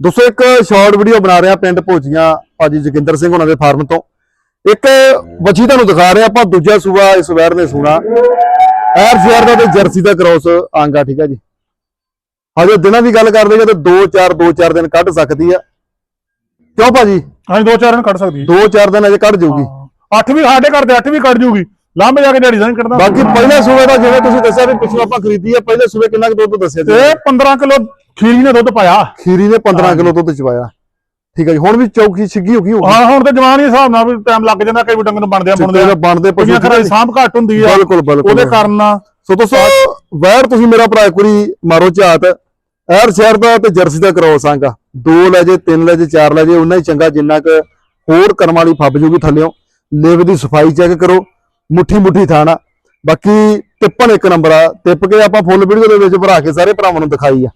ਦੋਸਤੋ ਇੱਕ short video ਬਣਾ ਰਿਹਾ ਪਿੰਡ ਭੋਜੀਆਂ ਭਾਜੀ ਜੋਗਿੰਦਰ ਸਿੰਘ ਉਹਨਾਂ ਦੇ ਫਾਰਮ ਤੋਂ। ਇੱਕ ਵੱਛੀ ਤੁਹਾਨੂੰ ਦਿਖਾ ਰਹੇ ਆਪਾਂ ਦੂਜਾ ਸੂਆ ਇਸ ਵੈਰ ਨੇ ਸੁਣਾ। ਐਰ ਸ਼ੇਅਰ ਦਾ ਤੇ ਜਰਸੀ ਦਾ ਕ੍ਰੋਸ ਆਂਗਾ ਠੀਕ ਹੈ ਜੀ। ਹਜੇ ਦਿਨਾਂ ਦੀ ਗੱਲ ਕਰਦੇ ਜੇ ਤਾਂ 2 4 2 4 ਦਿਨ ਕੱਢ ਸਕਦੀ ਆ। ਕਿਉਂ ਭਾਜੀ? ਹਾਂਜੀ ਦੋ ਚਾਰ ਰਨ ਕੱਢ ਸਕਦੀ 2 4 ਦਿਨ ਅਜੇ ਕੱਢ ਜਾਊਗੀ। ਅੱਠ ਵੀ ਸਾਡੇ ਘਰ ਦੇ ਅੱਠ ਵੀ ਕੱਢ ਜੂਗੀ ਲਾਂਬੇ ਜਾ ਕੇ ਦਿਹਾੜੀ ਦਾ ਨਹੀਂ ਬਾਕੀ ਪਹਿਲੇ ਸੂਏ ਦਾ ਜਿਵੇਂ ਤੁਸੀਂ ਦੱਸਿਆ ਵੀ ਪਿੱਛੋਂ ਆਪਾਂ ਖਰੀਦੀ ਆ ਪਹਿਲੇ ਸੂਏ ਕਿੰਨਾ ਕੁ ਦੁੱਧ ਦੱਸਿਆ ਜੀ? ਇਹ 15 ਕਿਲੋ ਖੀਰੀ ਨੇ ਦੁੱਧ ਪਾਇਆ। ਖੀਰੀ ਨੇ 15 ਕਿਲੋ ਦੁੱਧ ਚਵਾਇਆ। ਠੀਕ ਹੈ ਜੀ ਹੁਣ ਵੀ ਚੌਕੀ ਛਿੱਗੀ ਹੋ ਗਈ ਹੋਊਗੀ ਹਾਂ ਹੁਣ ਤੇ ਜਵਾਨ ਹਿਸਾਬ ਨਾਲ ਵੀ ਟਾਈਮ ਲੱਗ ਜਾਂਦਾ ਕਈ ਡੰਗਰ ਨੂੰ ਬਣਦੇ ਆ ਬਣਦੇ ਆ ਬਣਦੇ ਪਸ਼ੂ ਕੁੜੀਆਂ ਘਰਾਂ ਦੀ ਸਾਂਭ ਘੱਟ ਹੁੰਦੀ ਆ ਬਿਲਕੁਲ ਬਿਲਕੁਲ। ਉਹਦੇ ਕਾਰਨ ਸੋ ਦੋਸਤੋ ਵੈਰ ਤੁਸੀਂ ਮੇਰਾ ਭਰਾ ਇੱਕ ਵਾਰੀ ਮਾਰੋ ਝਾਤ। ਐਰ ਸ਼ਹਿਰ ਦਾ ਤੇ ਜਰਸੀ ਦਾ ਕ੍ਰੋਸ ਆਂਗਾ ਦੋ ਲੈ ਜੇ ਤਿੰਨ ਲੈ ਜੇ ਚਾਰ ਲੈ ਜੇ ਉਨਾ ਹੀ ਚੰਗਾ ਜਿੰਨਾ ਕੁ ਹੋਰ ਕਰਮ ਵਾਲੀ ਫੱਬ ਜੂਗੀ ਥੱਲਿਓ। ਲੇਵ ਦੀ ਸਫ਼ਾਈ ਚੈੱਕ ਕਰੋ। ਮੁੱਠੀ ਮੁੱਠੀ ਥਾਣਾ ਬਾਕੀ ਟਿੱਪਣ ਇੱਕ ਨੰਬਰ ਆ। ਟਿੱਪ ਕੇ ਆਪਾਂ ਫੁੱਲ ਵੀਡੀਓ ਦੇ ਵਿੱਚ ਭਰਾ ਕੇ ਸਾਰੇ ਭਰਾਵਾਂ ਨੂੰ ਦਿਖਾਈ ਆ।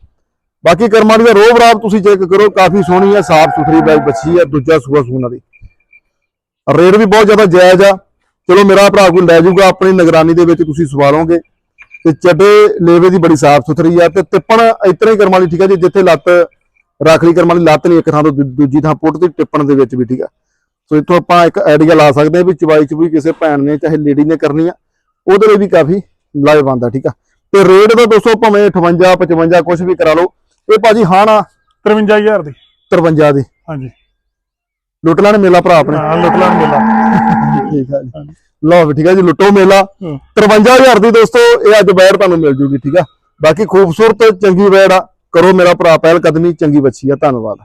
ਬਾਕੀ ਕਰਮਾਂ ਦੀ ਦਾ ਰੋਬ ਤੁਸੀਂ ਚੈੱਕ ਕਰੋ, ਕਾਫੀ ਸੋਹਣੀ ਆ, ਸਾਫ਼ ਸੁਥਰੀ ਬੈਗ ਬੱਚੀ ਆ, ਦੂਜਾ ਸੂਆ ਸੂਣ ਵਾਲੀ। ਰੇਟ ਵੀ ਬਹੁਤ ਜ਼ਿਆਦਾ ਜਾਇਜ਼ ਆ। ਚਲੋ ਮੇਰਾ ਭਰਾ ਕੋਈ ਲੈ ਜਾਊਗਾ, ਆਪਣੀ ਨਿਗਰਾਨੀ ਦੇ ਵਿੱਚ ਤੁਸੀਂ ਸਵਾਲੋਗੇ ਤੇ ਚੱਡੇ ਲੇਵੇ ਦੀ ਬੜੀ ਸਾਫ਼ ਸੁਥਰੀ ਆ ਤੇ ਟਿੱਪਣ ਇਤਨਾ ਹੀ ਕਰਮ ਵਾਲੀ ਠੀਕ ਆ ਜੀ, ਜਿੱਥੇ ਲੱਤ ਰੱਖ ਲਈ ਕਰਮ ਲੱਤ ਨਹੀਂ, ਇੱਕ ਥਾਂ ਤੋਂ ਦੂਜੀ ਥਾਂ ਪੁੱਟ ਦੀ ਟਿੱਪਣ ਦੇ ਵਿੱਚ ਵੀ ਠੀਕ ਆ। ਸੋ ਇੱਥੋਂ ਆਪਾਂ ਇੱਕ ਆਈਡੀਆ ਲਾ ਸਕਦੇ ਹਾਂ ਵੀ ਚਵਾਈ ਚ ਵੀ ਕਿਸੇ ਭੈਣ ਨੇ ਚਾਹੇ ਲੇਡੀ ਨੇ ਕਰਨੀ ਆ ਉਹਦੇ ਲਈ ਵੀ ਕਾਫੀ ਲਾਹੇਵੰਦ ਆ ਠੀਕ ਆ? ਤੇ ਰੇਟ ਦਾ ਦੋਸਤੋ ਭਾਵੇਂ 58 55 ਕੁਝ ਵੀ ਕਰਾ ਲਓ ਇਹ ਭਾਜੀ ਹਾਂ ਨਾ 53000 ਦੀ। 53 ਦੀ। ਹਾਂਜੀ। ਲੁੱਟ ਲੈਣ ਮੇਲਾ ਭਰਾ ਆਪਣੇ। ਹਾਂ ਲੁੱਟ ਲੈਣ ਮੇਲਾ। ਠੀਕ ਆ ਜੀ। ਲਓ ਵੀ ਠੀਕ ਆ ਜੀ ਲੁੱਟੋ ਮੇਲਾ। ਹੂੰ। 53000 ਦੀ ਦੋਸਤੋ ਇਹ ਅੱਜ ਬੈੜ ਤੁਹਾਨੂੰ ਮਿਲ ਜੂਗੀ ਠੀਕ ਆ? ਬਾਕੀ ਖੂਬਸੂਰਤ ਚੰਗੀ ਬੈੜ ਆ। ਕਰੋ ਮੇਰਾ ਭਰਾ ਪਹਿਲ ਕਦਮੀ ਚੰਗੀ ਬੱਚੀ ਆ ਧੰਨਵਾਦ।